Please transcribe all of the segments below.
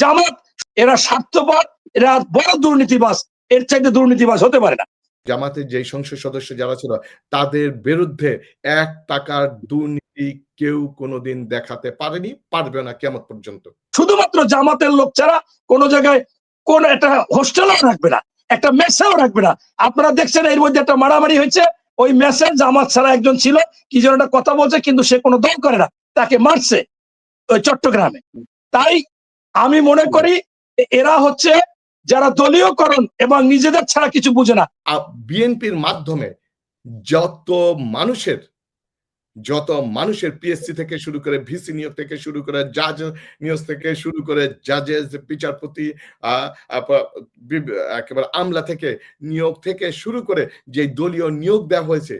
জামাত এরা স্বার্থপর এরা বড় দুর্নীতিবাস এর চাইতে দুর্নীতিবাস হতে পারে না। জামাতের যে সংসদ সদস্য যারা ছিল তাদের বিরুদ্ধে এক টাকার দুর্নীতি কেউ কোনোদিন দেখাতে পারেনি পারবে না কেমন পর্যন্ত। শুধুমাত্র জামাতের লোক ছাড়া কোন জায়গায় কোন একটা হোস্টেলও রাখবে না একটা মেসেও রাখবে না। আপনারা দেখছেন এর মধ্যে একটা মারামারি হয়েছে ওই মেসেজ জামাত ছাড়া একজন ছিল কি যেন একটা কথা বলছে কিন্তু সে কোনো দল করে না তাকে মারছে ওই চট্টগ্রামে। তাই আমি মনে করি এরা হচ্ছে যারা দলীয়করণ এবং নিজেদের ছাড়া কিছু বুঝে না। বিএনপির মাধ্যমে যত মানুষের যত মানুষের পিএসসি থেকে শুরু করে ভিসি নিয়োগ থেকে শুরু করে জাজ নিয়োগ থেকে শুরু করে জাজেস বিচারপতি একেবারে আমলা থেকে নিয়োগ থেকে শুরু করে যে দলীয় নিয়োগ দেওয়া হয়েছে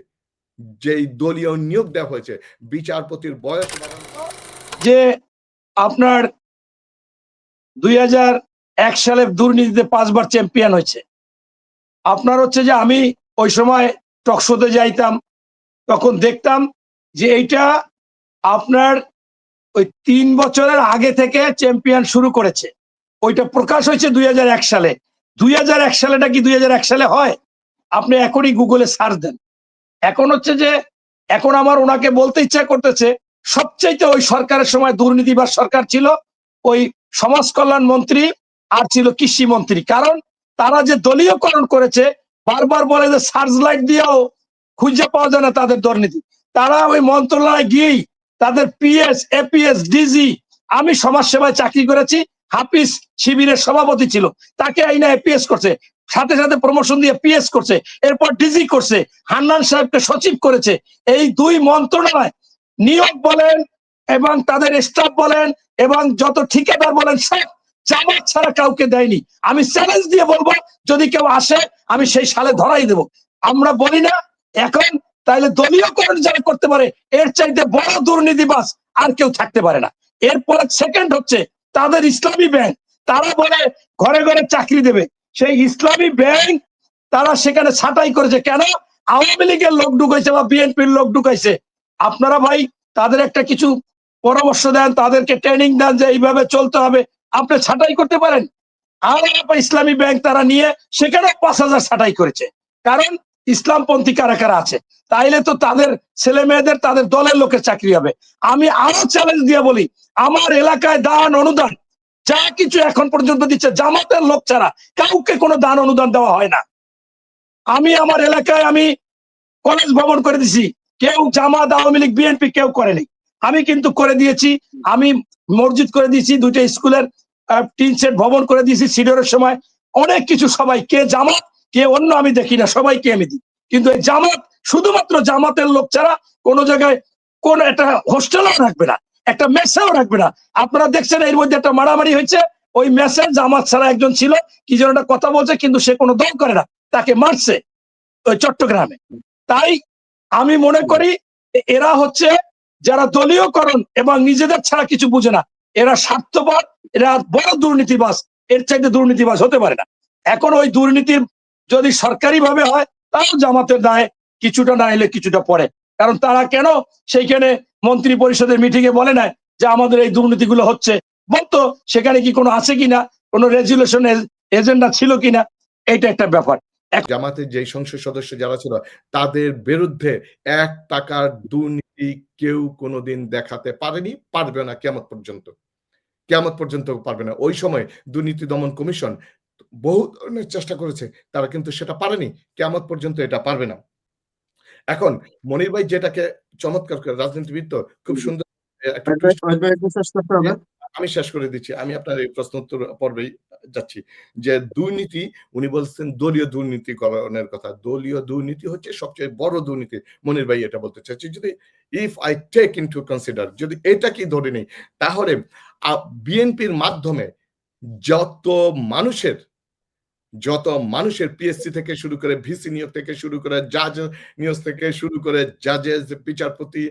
যেই দলীয় নিয়োগ দেওয়া হয়েছে বিচারপতির বয়স যে আপনার দুই এক সালে দুর্নীতিতে পাঁচবার চ্যাম্পিয়ন হয়েছে। আপনার হচ্ছে যে আমি ওই সময় টকশোতে যাইতাম, তখন দেখতাম যে এইটা আপনার ওই তিন বছরের আগে থেকে চ্যাম্পিয়ন শুরু করেছে। ওইটা প্রকাশ হয়েছে দুই হাজার এক সালে। দুই হাজার এক সালেটা কি দুই হাজার এক সালে হয়? আপনি এখনই গুগলে সার্চ দেন। এখন হচ্ছে যে, এখন আমার ওনাকে বলতে ইচ্ছা করতেছে, সবচাইতে ওই সরকারের সময় দুর্নীতিবাজ সরকার ছিল, ওই সমাজ কল্যাণ মন্ত্রী আর ছিল কৃষি মন্ত্রী। কারণ তারা যে দলীয়করণ করেছে, বারবার বলে যে সার্চ লাইট দিয়েও খুঁজে পাওয়া যায় না তাদের দুর্নীতি। তারা ওই মন্ত্রণালয়ে গিয়েই তাদের পিএস, এপিএস, ডিজি, আমি সমাজ সেবায় চাকরি করেছি, হাফিজ শিবিরের সভাপতি ছিল। তাকে আইনা এপিএস করছে, সাথে সাথে প্রমোশন দিয়ে পিএস করছে, এরপর ডিজি করছে, হান্নান সাহেবকে সচিব করেছে। এই দুই মন্ত্রণালয় নিয়োগ বলেন এবং তাদের স্টাফ বলেন, এবং যত ঠিকাদার বলেন, সব জামাত ছাড়া কাউকে দেয়নি। আমি চ্যালেঞ্জ দিয়ে বলব, যদি কেউ আসে, আমি সেই সালে ধরাই দেব। আমরা বলি না, এখন তাইলে দলীয়করণ যারা করতে পারে, এর চাইতে বড় দুর্নীতিবাজ আর কেউ থাকতে পারে না। এরপরে সেকেন্ড হচ্ছে, তাদের ইসলামী ব্যাংক। তারা বলে, ঘরে ঘরে চাকরি দেবে। সেই ইসলামী ব্যাংক, তারা সেখানে ছাঁটাই করেছে। কেন? আওয়ামী লীগের লোক ঢুকাইছে বা বিএনপির লোক ঢুকাইছে। আপনারা ভাই, তাদের একটা কিছু পরামর্শ দেন, তাদেরকে ট্রেনিং দেন যে এইভাবে চলতে হবে। আপনি ছাঁটাই করতে পারেন। আর ইসলামী ব্যাংক তারা নিয়ে সেখানে পাঁচ হাজার ছাঁটাই করেছে। কারণ ইসলামপন্থী কারা কারা আছে? তাইলে তো তাদের ছেলে মেয়েদের, তাদের দলের লোকের চাকরি হবে। আমি আরও চ্যালেঞ্জ দিয়ে বলি, আমার এলাকায় দান অনুদান, যা কিছু এখন পর্যন্ত দিচ্ছে, জামাতের লোক ছাড়া কাউকে কোনো দান অনুদান দেওয়া হয় না। আমি আমার এলাকায় আমি কলেজ ভবন করে দিছি। কেউ জামাত, আওয়ামী লীগ বিএনপি কেউ করেনি। আমি কিন্তু করে দিয়েছি। আমি মসজিদ করে দিয়েছি, দুইটা স্কুলের টিন সেট ভবন করে দিয়েছি সিডরের সময়। অনেক কিছু সবাই কে জামাত, কে অন্য আমি দেখি না, সবাইকে আমি দিই। কিন্তু এই জামাত, শুধুমাত্র জামাতের লোক ছাড়া কোনো জায়গায় কোন একটা হোস্টেলও রাখবে না, একটা মেসেও রাখবে না। আপনারা দেখছেন এর মধ্যে একটা মারামারি হয়েছে, ওই মেসেজ জামাত ছাড়া একজন ছিল, কি যেন একটা কথা বলছে, কিন্তু সে কোনো দল করে না, তাকে মারছে, ওই চট্টগ্রামে। তাই আমি মনে করি এরা হচ্ছে যারা দলীয়করণ এবং নিজেদের ছাড়া কিছু বুঝে না, এরা স্বার্থপর, এরা বড় দুর্নীতিবাস এর চাইতে দুর্নীতিবাস হতে পারে না। এখন ওই দুর্নীতির যদি সরকারি ভাবে হয়, তাও জামাতের দায় কিছুটা না এলে কিছুটা পড়ে কারণ তারা কেন সেইখানে মন্ত্রী পরিষদের মিটিং এ বলে না যে আমাদের এই দুর্নীতিগুলো হচ্ছে? বলতো সেখানে কি কোনো আছে কিনা? কোনো রেজুলেশন এজেন্ডা ছিল কিনা? এটা একটা ব্যাপার। জামাতের যে সংসদ সদস্য যারা ছিল তাদের বিরুদ্ধে এক টাকার দুর্নীতি কেউ কোনোদিন দেখাতে পারেনি পারবে না কেমন পর্যন্ত। কেমন পর্যন্ত পারবে না। ওই সময় দুর্নীতি দমন কমিশন বহু ধরনের চেষ্টা করেছে তারা কিন্তু সেটা পারেনি। কেমন পর্যন্ত এটা পারবে না। এখন মনির ভাই যেটাকে চমৎকার করে রাজনীতিবিদ তো খুব সুন্দর একটা আমি শেষ করে দিচ্ছি। আমি আপনার এই প্রশ্ন উত্তর পর্বেই যাচ্ছি, যে দুর্নীতি, উনি বলছেন দলীয় দুর্নীতিকরণের কথা। দলীয় দুর্নীতি হচ্ছে সবচেয়ে বড় দুর্নীতি। মনির ভাই এটা বলতে চাচ্ছি যদি if I take into consider যদি এটা কি ধরে নেই, তাহলে বিএনপির মাধ্যমে যত মানুষের যত মানুষের পিএসসি থেকে শুরু করে ভিসি নিয়োগ থেকে শুরু করে জাজ নিয়োগ থেকে শুরু করে জাজেস বিচারপতি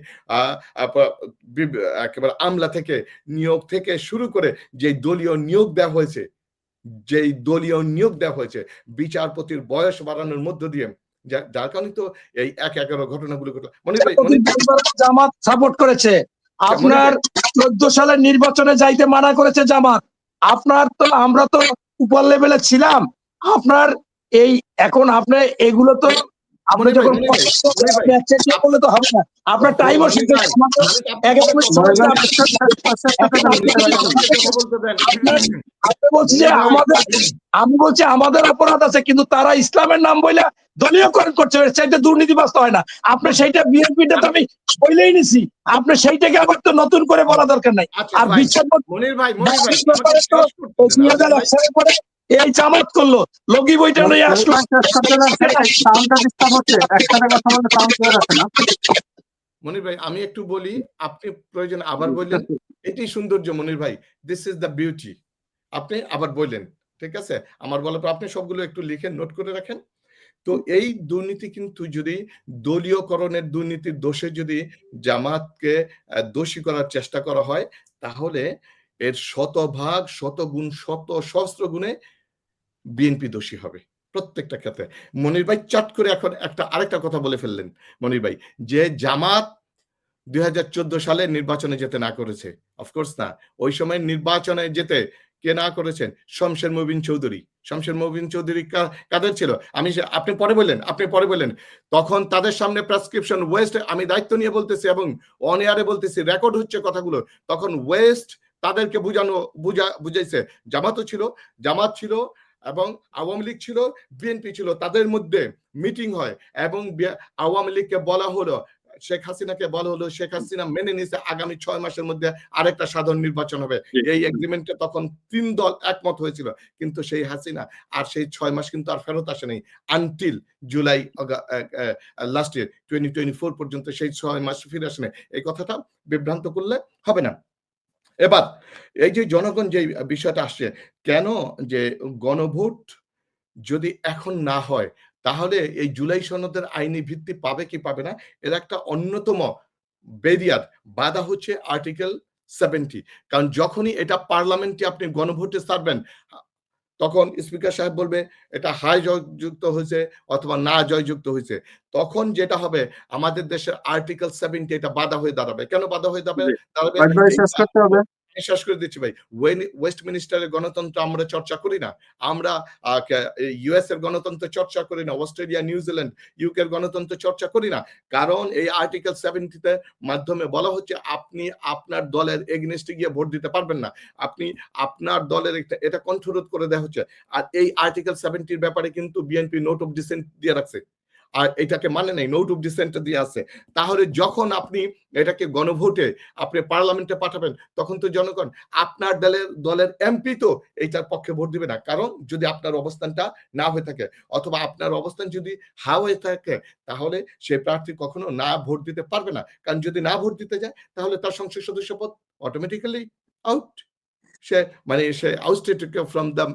একেবারে আমলা থেকে নিয়োগ থেকে শুরু করে যে দলীয় নিয়োগ দেওয়া হয়েছে যেই দলীয় নিয়োগ দেওয়া হয়েছে বিচারপতির বয়স বাড়ানোর মধ্য দিয়ে যার কারণে তো এই এক এগারো ঘটনাগুলো মনে জামাত সাপোর্ট করেছে আপনার চোদ্দ সালের নির্বাচনে যাইতে মানা করেছে জামাত আপনার তো আমরা তো উপর লেভেলে ছিলাম আপনার এই এখন আপনি এগুলো তো আপনি যখন হবে না আপনার টাইমও বলছি যে আমাদের আমি বলছি আমাদের অপরাধ আছে কিন্তু তারা ইসলামের নাম বলে দলীয়করণ করছে এর চাইতে দুর্নীতিবাস্ত হয় না। আপনি সেইটা বিএনপিটা তো আমি বলেই নিছি। আপনি সেইটাকে আবার তো নতুন করে বলা দরকার নাই। আর বিশ্বাস মনির ভাই মনির ভাই দুই হাজার এক সালের পরে এই জামাত করল লগি বইটা নিয়ে আসলো। মনির ভাই আমি একটু বলি আপনি প্রয়োজন আবার বললেন এটাই সৌন্দর্য মনির ভাই দিস ইজ দ্য বিউটি আপনি আবার বললেন ঠিক আছে? আমার বলার পর আপনি সবগুলো একটু লিখে নোট করে রাখেন। তো এই দুর্নীতি কিন্তু যদি দলীয়করণের দুর্নীতির দোষে যদি জামাতকে দোষী করার চেষ্টা করা হয় তাহলে এর শতভাগ শতগুণ শত সহস্র গুণে বিএনপি দোষী হবে প্রত্যেকটা ক্ষেত্রে। মনির ভাই চট করে এখন একটা আরেকটা কথা বলে ফেললেন। মনির ভাই যে জামাত দুই হাজার চোদ্দ সালে নির্বাচনে যেতে না করেছে অফকোর্স না ওই সময় নির্বাচনে যেতে কে না করেছেন? শমশের মবিন চৌধুরী। শমশের মবিন চৌধুরী কাদের ছিল? আমি আপনি পরে বললেন, আপনি পরে বললেন। তখন তাদের সামনে প্রেসক্রিপশন ওয়েস্ট আমি দায়িত্ব নিয়ে বলতেছি এবং অন এয়ারে বলতেছি রেকর্ড হচ্ছে কথাগুলো। তখন ওয়েস্ট তাদেরকে বুঝানো, বুঝা, বুঝাইছে। জামাতও ছিল, জামাত ছিল এবং আওয়ামী লীগ ছিল, বিএনপি ছিল। তাদের মধ্যে মিটিং হয় এবং আওয়ামী লীগকে বলা হলো শেখ হাসিনাকে বলা হলো শেখ হাসিনা মেনে নিছে আগামী ছয় মাসের মধ্যে আরেকটা সাধারণ নির্বাচন হবে। এই এগ্রিমেন্টে তখন তিন দল একমত হয়েছিল। কিন্তু সেই হাসিনা আর সেই ছয় মাস কিন্তু আর ফেরত আসেনি until July last year twenty twenty four পর্যন্ত সেই ছয় মাস ফিরে আসেনি এই কথাটা বিভ্রান্ত করলে হবে না। এবার এই যে জনগণ যে বিষয়টা আসছে কেন যে গণভোট যদি এখন না হয় তাহলে এই জুলাই সনদের আইনি ভিত্তি পাবে কি পাবে না? এর একটা অন্যতম বেরিয়ার বাধা হচ্ছে আর্টিকেল সেভেন্টি কারণ যখনই এটা পার্লামেন্টে আপনি গণভোটে ছাড়বেন তখন স্পিকার সাহেব বলবে এটা হাই জয়যুক্ত হয়েছে অথবা না জয়যুক্ত হয়েছে। তখন যেটা হবে আমাদের দেশের আর্টিকেল সেভেন্টি এটা বাধা হয়ে দাঁড়াবে। কেন বাধা হয়ে দাঁড়াবে? দাঁড়াবে শেষ করে দিচ্ছি ভাই। ওয়েস্ট মিনিস্টারের গণতন্ত্র আমরা চর্চা করি না, আমরা ইউএস এর গণতন্ত্র চর্চা করি না, অস্ট্রেলিয়া নিউজিল্যান্ড ইউকে এর গণতন্ত্র চর্চা করি না। কারণ এই আর্টিকেল সেভেন্টিতে মাধ্যমে বলা হচ্ছে আপনি আপনার দলের এগনেস্টে গিয়ে ভোট দিতে পারবেন না। আপনি আপনার দলের একটা- এটা কণ্ঠরোধ করে দেওয়া হচ্ছে। আর এই আর্টিকেল সেভেন্টির ব্যাপারে কিন্তু বিএনপি নোট অফ ডিসেন্ট দিয়ে রাখছে। আর এটাকে মানে নেই নোট অফ ডিসেন্ট দিয়ে আছে। তাহলে যখন আপনি এটাকে গণভোটে আপনি পার্লামেন্টে পাঠাবেন, তখন তো জনগণ, আপনার দলের দলের এমপি তো এইটার পক্ষে ভোট দিবে না। কারণ যদি আপনার অবস্থানটা না হয়ে থাকে, অথবা আপনার অবস্থান যদি হা হয়ে থাকে, তাহলে সে প্রার্থী কখনো না ভোট দিতে পারবে না। কারণ যদি না ভোট দিতে যায়, তাহলে তার সংসদ সদস্য পদ অটোমেটিক্যালি আউট সে মানে সে আউটস্টেড ফ্রম দ্য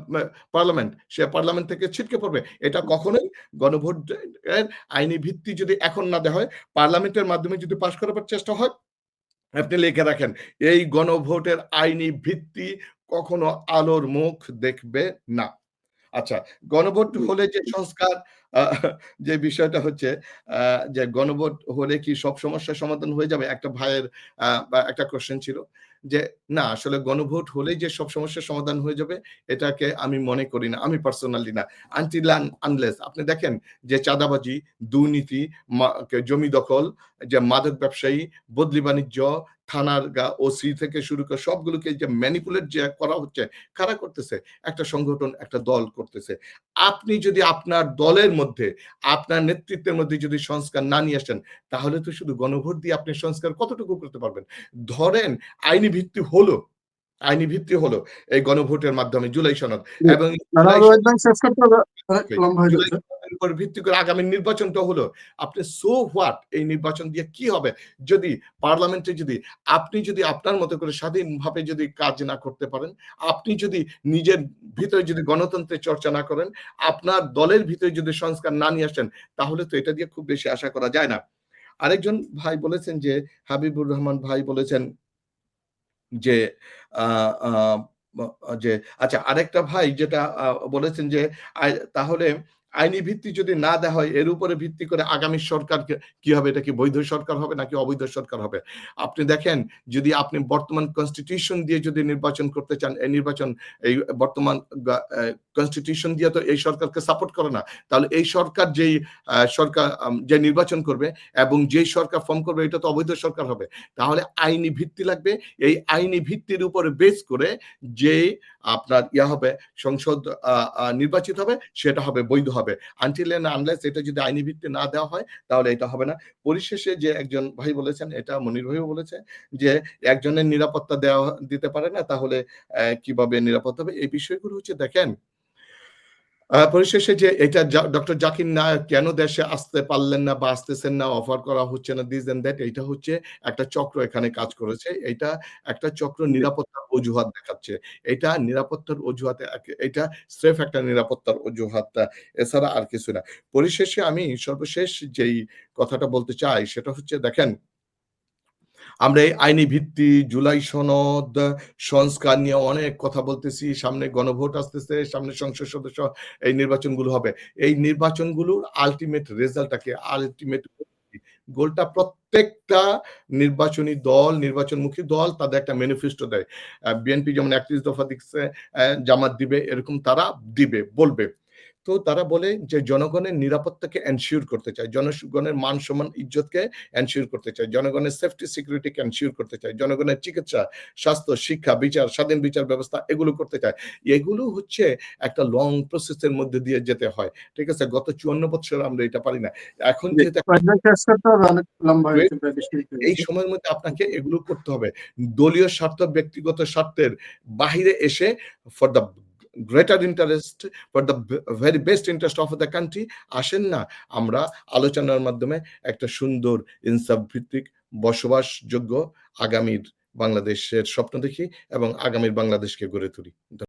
পার্লামেন্ট সে পার্লামেন্ট থেকে ছিটকে পড়বে। এটা কখনোই গণভোট এর আইনি ভিত্তি যদি এখন না দেওয়া হয় পার্লামেন্টের মাধ্যমে যদি পাশ করাবার চেষ্টা হয় আপনি লিখে রাখেন এই গণভোটের আইনি ভিত্তি কখনো আলোর মুখ দেখবে না। আচ্ছা গণভোট হলে যে সংস্কার যে বিষয়টা হচ্ছে আহ, যে গণভোট হলে কি সব সমস্যার সমাধান হয়ে যাবে? একটা ভাইয়ের আহ, বা একটা কোশ্চেন ছিল। যে, না, আসলে গণভোট হলেই যে সব সমস্যার সমাধান হয়ে যাবে, এটাকে আমি মনে করি না, আমি পার্সোনালি না। আনটিল আনলেস আপনি দেখেন যে চাঁদাবাজি, দুর্নীতি জমি দখল, যে মাদক ব্যবসায়ী, বদলি বাণিজ্য থানার গা ওসি থেকে শুরু করে সবগুলোকে যে ম্যানিপুলেট যে করা হচ্ছে কারা করতেছে? একটা সংগঠন একটা দল করতেছে। আপনি যদি আপনার দলের মধ্যে আপনার নেতৃত্বের মধ্যে যদি সংস্কার না নিয়ে আসেন তাহলে তো শুধু গণভোট দিয়ে আপনি সংস্কার কতটুকু করতে পারবেন? ধরেন আইনি ভিত্তি হলো আইনি ভিত্তি হলো এই গণভোটের মাধ্যমে জুলাই সনদ এবং উপর ভিত্তি করে আগামী নির্বাচনটা হলো। আপনি সো হোয়াট এই নির্বাচন দিয়ে কি হবে? যদি পার্লামেন্টে যদি, আপনি যদি আপনার মতো করে স্বাধীনভাবে যদি কাজ না করতে পারেন, আপনি যদি নিজের ভিতরে যদি গণতন্ত্রের চর্চা না করেন, আপনার দলের ভিতরে যদি সংস্কার না নিয়ে আসেন, তাহলে তো এটা দিয়ে খুব বেশি আশা করা যায় না। আরেকজন ভাই বলেছেন যে, হাবিবুর রহমান ভাই বলেছেন যে যে আচ্ছা আরেকটা ভাই যেটা বলেছেন যে তাহলে আইনি ভিত্তি যদি না দেওয়া হয়, এর উপরে ভিত্তি করে আগামী সরকার কি হবে এটা কি বৈধ সরকার হবে নাকি অবৈধ সরকার হবে? আপনি দেখেন, যদি আপনি বর্তমান কনস্টিটিউশন দিয়ে যদি নির্বাচন করতে চান, এই নির্বাচন, এই বর্তমান কনস্টিটিউশন দিয়ে তো এই সরকারকে সাপোর্ট করে না। তাহলে এই সরকার যেই সরকার যে নির্বাচন করবে এবং যেই সরকার ফর্ম করবে, এটা তো অবৈধ সরকার হবে। তাহলে আইনি ভিত্তি লাগবে। এই আইনি ভিত্তির উপরে বেস করে যে আপনার ইয়া হবে, সংসদ নির্বাচিত হবে, সেটা হবে বৈধ হবে। আনটিল এন্ড আনলেস এটা যদি আইনি ভিত্তি না দেওয়া হয়, তাহলে এটা হবে না। পরিশেষে যে একজন ভাই বলেছেন, এটা মনির ভাইও বলেছে, যে একজনের নিরাপত্তা দেওয়া দিতে পারে না, তাহলে কীভাবে নিরাপত্তা হবে? এই বিষয়গুলো হচ্ছে, দেখেন পরিশেষে যে এটা ডক্টর জাকির নায়ক কেন দেশে আসতে পারলেন না বা আসতেছেন না অফার করা হচ্ছে না দিস দ্যাট এটা হচ্ছে একটা চক্র এখানে কাজ করেছে। এটা একটা চক্র নিরাপত্তার অজুহাত দেখাচ্ছে। এটা নিরাপত্তার অজুহাতে, এটা স্রেফ একটা নিরাপত্তার অজুহাতটা এছাড়া আর কিছু না। পরিশেষে আমি সর্বশেষ যেই কথাটা বলতে চাই, সেটা হচ্ছে, দেখেন আমরা এই আইনি ভিত্তি, জুলাই সনদ, সংস্কার নিয়ে অনেক কথা বলতেছি। সামনে গণভোট আসতেছে, সামনে সংসদ সদস্য এই নির্বাচনগুলো হবে। এই নির্বাচনগুলোর আলটিমেট রেজাল্টটাকে আলটিমেট গোলটা প্রত্যেকটা নির্বাচনী দল, নির্বাচনমুখী দল তাদের একটা ম্যানিফেস্টো দেয়। বিএনপি যেমন একত্রিশ দফা দিচ্ছে জামাত দিবে, এরকম তারা দিবে, বলবে। তো তারা বলে যে জনগণের নিরাপত্তাকে এনশিওর করতে চায় জনগণের মান সম্মান ইজ্জতকে এনশিওর করতে চায় জনগণের সেফটি সিকিউরিটিকে এনশিওর করতে চায় জনগণের চিকিৎসা স্বাস্থ্য শিক্ষা বিচার স্বাধীন বিচার ব্যবস্থা এগুলো করতে চায়। এগুলো হচ্ছে একটা লং প্রসেসের মধ্যে দিয়ে যেতে হয়। ঠিক আছে? গত চুয়ান্ন বছর আমরা এটা পারি না। এখন এই সময়ের মধ্যে আপনাকে এগুলো করতে হবে। দলীয় স্বার্থ ব্যক্তিগত স্বার্থের বাহিরে এসে for the greater interest for the very best interest of the country আসেন না। আমরা আলোচনার মাধ্যমে একটা সুন্দর ইনসাফ ভিত্তিক বসবাসযোগ্য আগামীর বাংলাদেশের স্বপ্ন দেখি এবং আগামীর বাংলাদেশকে গড়ে তুলি।